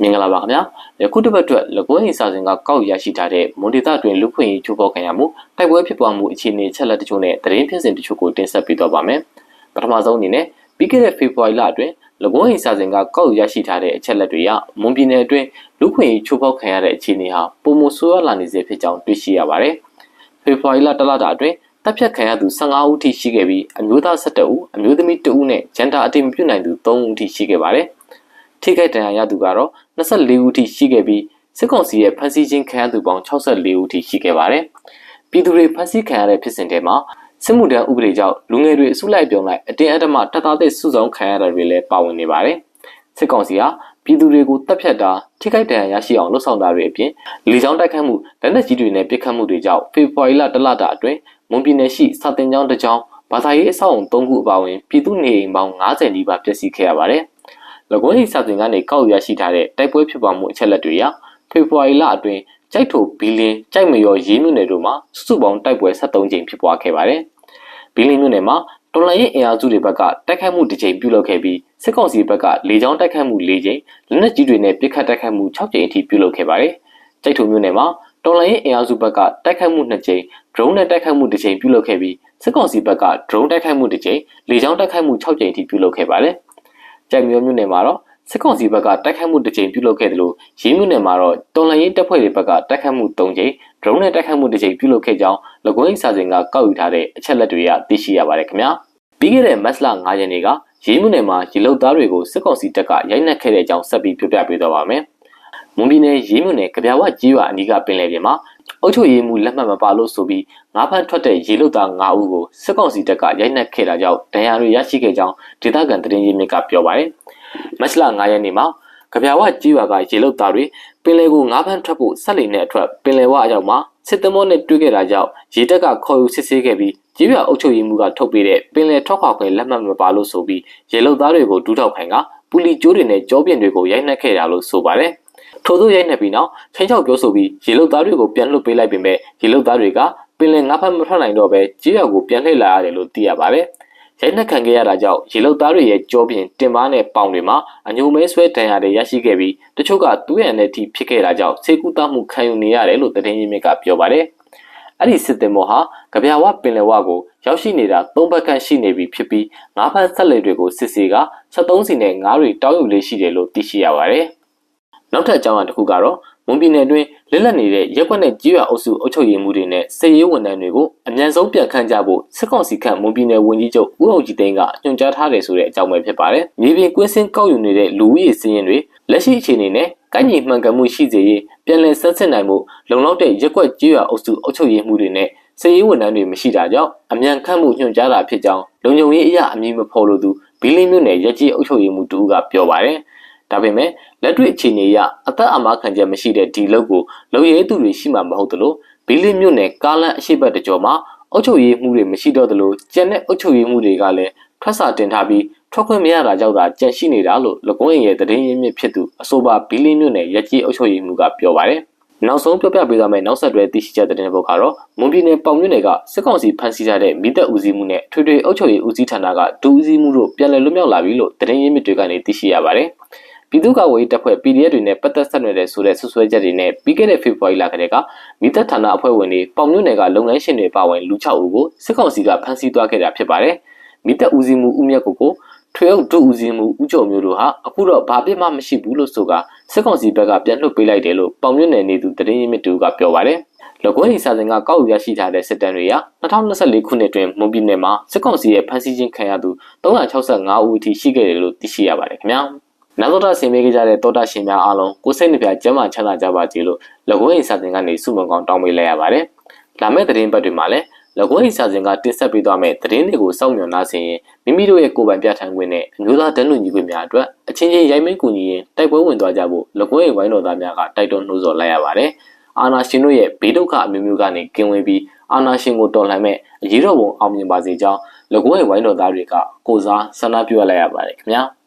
မင်္ဂလာပါခင်ဗျာယခုတစ်ပတ်အတွက်လကွေးရင်စာစဉ်ကကောက်ရရှိထားတဲ့မွန်ဒေတာတွင်လူခွင့်ရေးချိုးဖောက်ခံရမှုတိုက်ပွဲဖြစ်ပွားမှုအခြေအနေချက်လက်တချို့နဲ့သတင်းဖြစ်စဉ်တချို့ကိုတင်ဆက်ပေးတော့ပါမယ်ပထမဆုံးအနေနဲ့ပြီးခဲ့တဲ့ဖေဖော်ဝါရီလအတွင်းလကွေးရင်စာစဉ်ကကောက်ရရှိထားတဲ့အချက်လက်တွေကမွန်ပြည်နယ်အတွင်းလူခွင့်ရေးချိုးဖောက်ခံရတဲ့အခြေအနေဟာပုံမဆိုးရွားလာနေစေဖြစ်ကြောင်းတွေ့ရှိရပါတယ်ဖေဖော်ဝါရီလတလတာအတွင်းတပ်ဖြတ်ခံရသူ15ဦးထိရှိခဲ့ပြီးအမျိုးသား17ဦးအမျိုးသမီး2ဦးနဲ့ဂျန်တာအတိမပြုနိုင်သူ3ဦးထိရှိခဲ့ပါတယ် ထိခိုက်ဒဏ်ရာရသူကတော့24ဦးထိရှိခဲ့ပြီးစစ်ကောင်စီရဲ့ဖမ်းဆီးခြင်းခံရသူပေါင်း64ဦးထိရှိခဲ့ပါတယ်။ပြည်သူတွေဖမ်းဆီးခံရတဲ့ဖြစ်စဉ်တွေမှာစစ်မှုထမ်းဥပဒေကြောင့်လူငယ်တွေအစုလိုက်ပြုံလိုက်အတင်းအဓမ္မတပ်သားတဲ့စုဆောင်ခံရတာတွေလည်းပါဝင်နေပါတယ်။စစ်ကောင်စီဟာပြည်သူတွေကိုတပ်ဖြတ်တာထိခိုက်ဒဏ်ရာရရှိအောင်လှုပ်ဆောင်တာတွေအပြင်လေကြောင်းတိုက်ခတ်မှုလက်နက်ကြီးတွေနဲ့ပစ်ခတ်မှုတွေကြောင့်ဖေဖော်ဝါရီလတလတာအတွင်းမွန်ပြည်နယ်ရှိစာတင်ကျောင်းတစ်ကျောင်းဘာသာရေးအဆောက်အုံ၃ခုအပါအဝင်ပြည်သူနေအိမ်ပေါင်း90နီးပါးပျက်စီးခဲ့ရပါတယ်။ လကွန်းဟိစာတင်ကနေကောက်ရရှိထားတဲ့တိုက်ပွဲဖြစ်ပွားမှုအချက်လက်တွေအရဖေဖော်ဝါရီလအတွင်းကြိုက်ထိုဘီလင်းကြိုက်မရောရေးမြို့နယ်တို့မှာစုစုပေါင်းတိုက်ပွဲ73ကြိမ်ဖြစ်ပွားခဲ့ပါတယ်။ဘီလင်းမြို့နယ်မှာတော်လိုင်းရဲ့အင်အားစုတွေဘက်ကတိုက်ခိုက်မှုတစ်ကြိမ်ပြုလုပ်ခဲ့ပြီးစစ်ကောင်စီဘက်ကလေကြောင်းတိုက်ခိုက်မှု၄ကြိမ်လက်နက်ကြီးတွေနဲ့ပစ်ခတ်တိုက်ခိုက်မှု6ကြိမ်အထိပြုလုပ်ခဲ့ပါတယ်။ကြိုက်ထိုမြို့နယ်မှာတော်လိုင်းရဲ့အင်အားစုဘက်ကတိုက်ခိုက်မှု2ကြိမ် drone နဲ့တိုက်ခိုက်မှုတစ်ကြိမ်ပြုလုပ်ခဲ့ပြီးစစ်ကောင်စီဘက်က drone တိုက်ခိုက်မှုတစ်ကြိမ်လေကြောင်းတိုက်ခိုက်မှု6ကြိမ်အထိပြုလုပ်ခဲ့ပါတယ်။ ကြိုက်မျိုးမြို့နယ်မှာတော့စစ်ကောင်စီဘက်ကတိုက်ခိုက်မှုတစ်ကြိမ်ပြုလုပ်ခဲ့တယ်လို့ရေးမှုနယ်မှာတော့တော်လှန်ရေးတပ်ဖွဲ့တွေဘက်ကတိုက်ခိုက်မှု၃ကြိမ်ဒရုန်းနဲ့တိုက်ခိုက်မှုတစ်ကြိမ်ပြုလုပ်ခဲ့ကြောင်းလကွင်းစာစဉ်ကကောက်ယူထားတဲ့အချက်လက်တွေကသိရှိရပါတယ်ခင်ဗျာပြီးခဲ့တဲ့မတ်လ9ရက်နေ့ကရေးမှုနယ်မှာရေလုတ်သားတွေကိုစစ်ကောင်စီတပ်ကရိုက်နှက်ခဲ့တဲ့အကြောင်းဆက်ပြီးပြောပြပေးတော့ပါမယ်မွန်ပြည်နယ်ရေးမှုနယ်ကြပြာဝကြီးရွာအနီးကပင်လယ်ပြင်မှာအု ပ်ချုပ်ရေးမှုလက်မှတ်မပါလို့ဆိုပြီးငါးဖမ်းထွက်တဲ့ရေလုတ်သား9ဦးကိုစစ်ကောင်စီတပ်ကရိုက်နှက်ခဲ့တာကြောင့်ဒဏ်ရာတွေရရှိခဲ့ကြောင်းဒေသခံသတင်းရင်းမြစ်ကပြောပါတယ်။မတ်လ9ရက်နေ့မှာကြပြာဝကြီးရွာကရေလုတ်သားတွေပင်လယ်ကိုငါးဖမ်းထွက်ဖို့ဆက်လိမ်တဲ့အထွက်ပင်လယ်ဝအရောက်မှာစစ်သမောနဲ့တွေ့ခဲ့တာကြောင့်ရေတပ်ကခေါ်ယူစစ်ဆေးခဲ့ပြီးကြီးပြအုပ်ချုပ်ရေးမှူးကထုတ်ပေးတဲ့ပင်လယ်ထွက်ခွာခွင့်လက်မှတ်မပါလို့ဆိုပြီးရေလုတ်သားတွေကိုဒူးထောက်ခိုင်ကပူလီကျိုးတွေနဲ့ကြောပြင်တွေကိုရိုက်နှက်ခဲ့တာလို့ဆိုပါတယ် ထို့သောရိုက်နှက်ပြီးနောက်ချင်းချောက်ပြောဆိုပြီးရေလုတ်သားတွေကိုပြန်လွှတ်ပေးလိုက်ပေမဲ့ရေလုတ်သားတွေကပင်လယ်ငါးဖက်မထွက်နိုင်တော့ပဲကြီးရွာကိုပြန်လှည့်လာရတယ်လို့သိရပါတယ်။ရိုက်နှက်ခံခဲ့ရတာကြောင့်ရေလုတ်သားတွေရဲ့ကြောပြင်တင်ပါနဲ့ပေါင်တွေမှာအညိုမဲဆွဲဒဏ်ရာတွေရရှိခဲ့ပြီးတချို့ကသူ့ရဲ့နဲ့ထိဖြစ်ခဲ့တာကြောင့်ဆေးကုသမှုခံယူနေရတယ်လို့သတင်းရင်းမြစ်ကပြောပါတယ်။အဲ့ဒီစစ်တင်မော်ဟာကြပြာဝပင်လယ်ဝကိုရောက်ရှိနေတာ၃ဘက်ခန့်ရှိနေပြီဖြစ်ပြီးငါးဖက်ဆက်လက်တွေကိုစစ်စီက73စီနဲ့ငါးတွေတောင်းယူလေးရှိတယ်လို့သိရှိရပါတယ်။ နောက်ထပ်အကြောင်းအရာတစ်ခုကတော့မွန်ပြည်နယ်တွင်လက်လက်နေတဲ့ရက်ွက်နဲ့ကြီးရွာအုပ်စုအုပ်ချုပ်ရေးမှုတွေနဲ့စစ်ရေးဝန်ထမ်းတွေကိုအမြန်ဆုံးပြန်ခန့်ကြဖို့စစ်ကောင်စီခန့်မွန်ပြည်နယ်ဝန်ကြီးချုပ်ဦးအောင်ကြည်သိန်းကညွှန်ကြားထားတယ်ဆိုတဲ့အကြောင်းပဲဖြစ်ပါတယ်။မြေပြင်ကွင်းစင်းကောက်ယူနေတဲ့လူဦးရေစည်းရင်းတွေလက်ရှိအခြေအနေနဲ့ကိုင်းညီမှန်ကန်မှုရှိစေရေးပြန်လည်ဆက်စစ်နိုင်မှုလုံလောက်တဲ့ရက်ွက်ကြီးရွာအုပ်စုအုပ်ချုပ်ရေးမှုတွေနဲ့စစ်ရေးဝန်ထမ်းတွေမရှိတာကြောင့်အမြန်ခန့်မှုညွှန်ကြားတာဖြစ်ကြောင်းလုံခြုံရေးအရာအမည်မဖော်လို့သူဘီလင်းမြို့နယ်ရက်ကြီးအုပ်ချုပ်ရေးမှုတူကပြောပါတယ်။ ဒါပေမဲ့လက်တွေ့အခြေအနေအရအသက်အမခံချက်မရှိတဲ့ဒီလုပ်ကိုလုံရဲသူတွေရှိမှမဟုတ်သလိုဘီလင်းမြို့နယ်ကားလန်းအရှိတ်ဘက်တကြောမှာအုပ်ချုပ်ရေးမှုတွေမရှိတော့သလိုကျန်တဲ့အုပ်ချုပ်ရေးမှုတွေကလည်းထွက်စာတင်ထားပြီးထွက်ခွင့်မရတာကြောင့်သာကြန့်ရှိနေတာလို့လကွန်းရဲ့သတင်းရင်းမြစ်ဖြစ်သူအဆိုပါဘီလင်းမြို့နယ်ရက်ကြီးအုပ်ချုပ်ရေးမှုကပြောပါတယ်နောက်ဆုံးပြောပြပေးသွားမယ့်နောက်ဆက်တွဲသိရှိချက်တဲ့ဘုတ်ကတော့မွန်ပြည်နယ်ပေါင်မြို့နယ်ကစစ်ကောင်စီဖမ်းဆီးထားတဲ့မိသက်ဦးစီးမှုနဲ့ထွေထွေအုပ်ချုပ်ရေးဦးစီးဌာနကဒူဦးစီးမှုတို့ပြန်လည်လွတ်မြောက်လာပြီလို့သတင်းရင်းမြစ်တွေကနေသိရှိရပါတယ်။ ပြည်သူ့ကာကွယ်ရေးတပ်ဖွဲ့ PDF တွေနဲ့ပတ်သက်ဆက်နွယ်တဲ့ဆိုတဲ့ဆွဆွဲချက်တွေနဲ့ပြီးခဲ့တဲ့ဖေဖော်ဝါရီလကတည်းကမိသက်ဌာနအဖွဲ့ဝင်တွေပေါင်မြို့နယ်ကလုပ်ငန်းရှင်တွေပါဝင်လူ6ဦးကိုစစ်ကောင်စီကဖမ်းဆီးသွားခဲ့တာဖြစ်ပါတယ်။မိသက်ဦးစီးမှုဦးမြတ်ကိုကိုထွေအုပ်ဒုဦးစီးမှုဦးကျော်မျိုးတို့ဟာအခုတော့ဘာပြစ်မှမရှိဘူးလို့ဆိုကစစ်ကောင်စီဘက်ကပြန်လွှတ်ပေးလိုက်တယ်လို့ပေါင်မြို့နယ်နေသူတရင်ရင်းမြစ်တူကပြောပါတယ်။လကွန်းရီစာစဉ်ကကောက်ယူရရှိထားတဲ့စစ်တမ်းတွေက2024ခုနှစ်တွင်မွန်ပြည်နယ်မှာစစ်ကောင်စီရဲ့ဖမ်းဆီးခြင်းခံရသူ365ဦးအထိရှိခဲ့တယ်လို့သိရှိရပါတယ်ခင်ဗျာ။ နောက်တော့ဆင်ပေးကြတဲ့တောတာရှင်များအားလုံးကိုစိတ်နှပြကျမ်းမာချမ်းသာကြပါစေလို့လကွေးအိမ်စာတင်ကနေဆုမွန်ကောင်းတောင်းပေးလိုက်ရပါတယ်။လာမယ့်သတင်းပတ်တွေမှာလည်းလကွေးအိမ်စာတင်ကတင်ဆက်ပေးသွားမယ့်သတင်းတွေကိုစောင့်မျှော်နှားဆင်ရင်မိမိတို့ရဲ့ကိုယ်ပိုင်ပြဋ္ဌာန်းခွင့်နဲ့အမျိုးသားတန်းလူညီခွင့်များအတွက်အချင်းချင်းရိုက်မိတ်ကူညီရင်တိုက်ပွဲဝင်သွားကြဖို့လကွေးအိမ်ဝိုင်းတော်သားများကတိုက်တွန်းနှိုးဆော်လိုက်ရပါတယ်။အာနာရှင်တို့ရဲ့ဘေးဒုက္ခအမျိုးမျိုးကနေကင်းဝေးပြီးအာနာရှင်ကိုတော်လှန်မဲ့အရေးတော်ပုံအောင်မြင်ပါစေကြောင်းလကွေးအိမ်ဝိုင်းတော်သားတွေကကိုစားဆန္ဒပြုလိုက်ရပါတယ်ခင်ဗျာ။